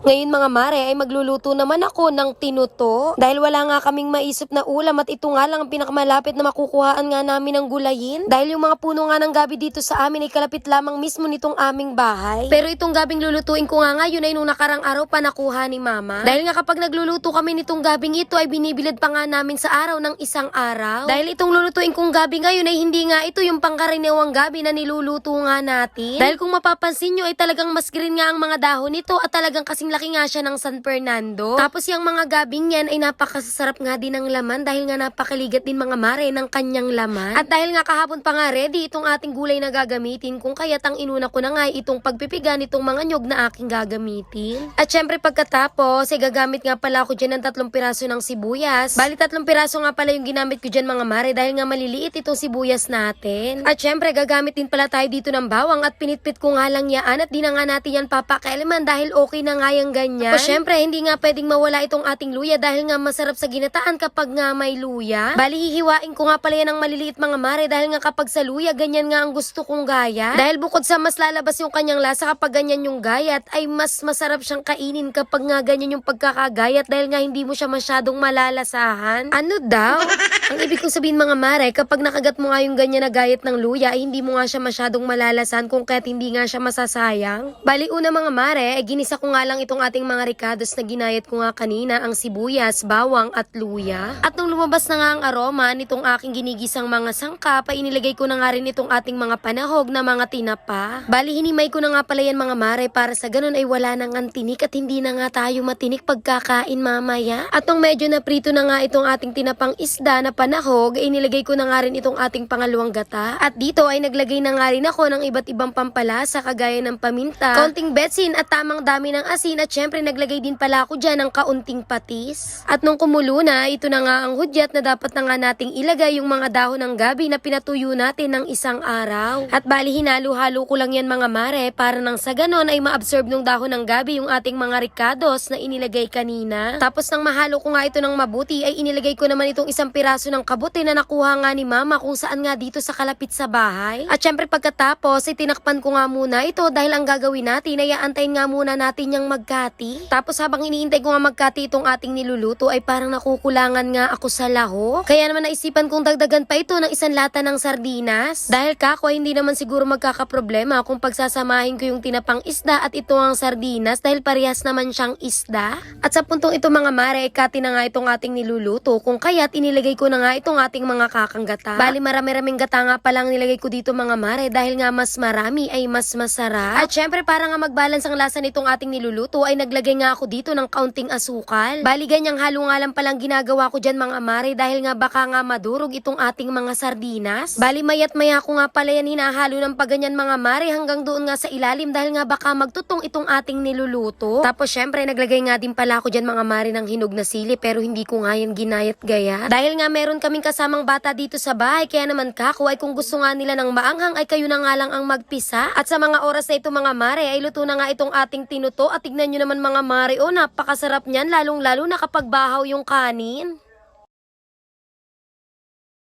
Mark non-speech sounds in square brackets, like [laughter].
Ngayon mga mare ay magluluto naman ako ng tinuto. Dahil wala nga kaming maisip na ulam at ito nga lang ang pinakamalapit na makukuhaan nga namin ng gulayin. Dahil yung mga puno nga ng gabi dito sa amin ay kalapit lamang mismo nitong aming bahay. Pero itong gabing lulutuin ko nga ngayon ay nung nakarang araw pa nakuha ni mama. Dahil nga kapag nagluluto kami nitong gabing ito ay binibilad pa nga namin sa araw ng isang araw. Dahil itong lulutuin kong gabi ngayon ay hindi nga ito yung pangkaraniwang gabi na niluluto nga natin. Dahil kung mapapansin nyo ay talagang mas green nga ang mga dahon nito at talagang kasing laki nga siya ng San Fernando. Tapos yung mga gabing yan ay napakasasarap nga din ng laman dahil nga napakaligat din mga mare ng kanyang laman. At dahil nga kahapon pa nga ready itong ating gulay na gagamitin kung kaya't ang inuna ko na nga itong pagpipiga nitong mga nyog na aking gagamitin. At syempre pagkatapos ay gagamit nga pala ako dyan ng tatlong piraso ng sibuyas. Bali tatlong piraso nga pala yung ginamit ko dyan mga mare dahil nga maliliit itong sibuyas natin. At syempre gagamit din pala tayo dito ng bawang at pinitpit ko nga lang yaan at di na nga natin yan papakailaman dahil okay na nga yung ganyan. O syempre hindi nga pwedeng mawala itong ating luya dahil nga masarap sa ginataan kapag nga may luya. Bali hihiwain ko nga pala yan ng maliliit mga mare dahil nga kapag sa luya ganyan nga ang gusto kong gaya. Dahil bukod sa mas lalabas yung kanyang lasa kapag ganyan yung gayat ay mas masarap siyang kainin kapag nga ganyan yung pagkakagayat dahil nga hindi mo siya masyadong malalasahan. Ano daw? [laughs] Ang ibig kong sabihin mga mare, kapag nakagat mo nga yung ganyan na gayat ng luya, ay hindi mo nga siya masyadong malalasan kung kaya't hindi nga siya masasayang. Bali una mga mare, ay ginisa ko nga lang itong ating mga ricados na ginayat ko nga kanina, ang sibuyas, bawang at luya. At nung lumabas na nga ang aroma nitong aking ginigisang mga sangkap, ay inilagay ko na nga rin itong ating mga panahog na mga tinapa. Bali hinimay ko na nga pala yan mga mare para sa ganun ay wala nang antinik at hindi na nga tayo matinik pagkakain mamaya. At nung medyo naprito na nga itong ating tinapang isda na panahog, ay inilagay ko na nga rin itong ating pangalawang gata. At dito ay naglagay na nga rin ako ng iba't ibang pampalasa kagaya ng paminta, konting betsin at tamang dami ng asin at syempre naglagay din pala ako dyan ng kaunting patis. At nung kumulo na, ito na nga ang hudyat na dapat na nga nating ilagay yung mga dahon ng gabi na pinatuyo natin ng isang araw. At bali hinalo-halo ko lang yan mga mare para nang sa ganon ay ma-absorb ng dahon ng gabi yung ating mga ricados na inilagay kanina. Tapos nang mahalo ko nga ito ng mabuti ay inilagay ko naman itong isang piraso ng kabuti na nakuha nga ni mama kung saan nga dito sa kalapit sa bahay. At syempre pagkatapos ay tinakpan ko nga muna ito dahil ang gagawin natin ay aantayin nga muna natin yung magkati. Tapos habang iniintay ko nga magkati itong ating niluluto ay parang nakukulangan nga ako sa laho. Kaya naman naisipan kong dagdagan pa ito ng isang lata ng sardinas. Dahil kako ay hindi naman siguro magkakaproblema kung pagsasamahin ko yung tinapang isda at ito ang sardinas dahil parehas naman siyang isda. At sa puntong ito mga mare, kati na nga itong ating niluluto kung kaya't inilagay ko na nga itong ating mga kakanggata. Bali marami-raming gata nga palang nilagay ko dito mga mare dahil nga mas marami ay mas masarap. At syempre para nga magbalance ang lasa nitong ating niluluto ay naglagay nga ako dito ng kaunting asukal. Bali ganyang halo nga lang palang ginagawa ko dyan mga mare dahil nga baka nga madurog itong ating mga sardinas. Bali mayat maya ko nga pala yan hinahalo ng paganyan mga mare hanggang doon nga sa ilalim dahil nga baka magtutong itong ating niluluto. Tapos syempre naglagay nga din pala ako dyan mga mare ng hinog na sili pero hindi ko nga yan ginayat gaya. Dahil nga meron kaming kasamang bata dito sa bahay kaya naman kako ay kung gusto nga nila ng maanghang ay kayo na nga lang ang magpisa. At sa mga oras na ito mga mare ay luto na nga itong ating tinuto at tignan nyo naman mga mare oh napakasarap niyan lalong lalo na kapag bahaw yung kanin.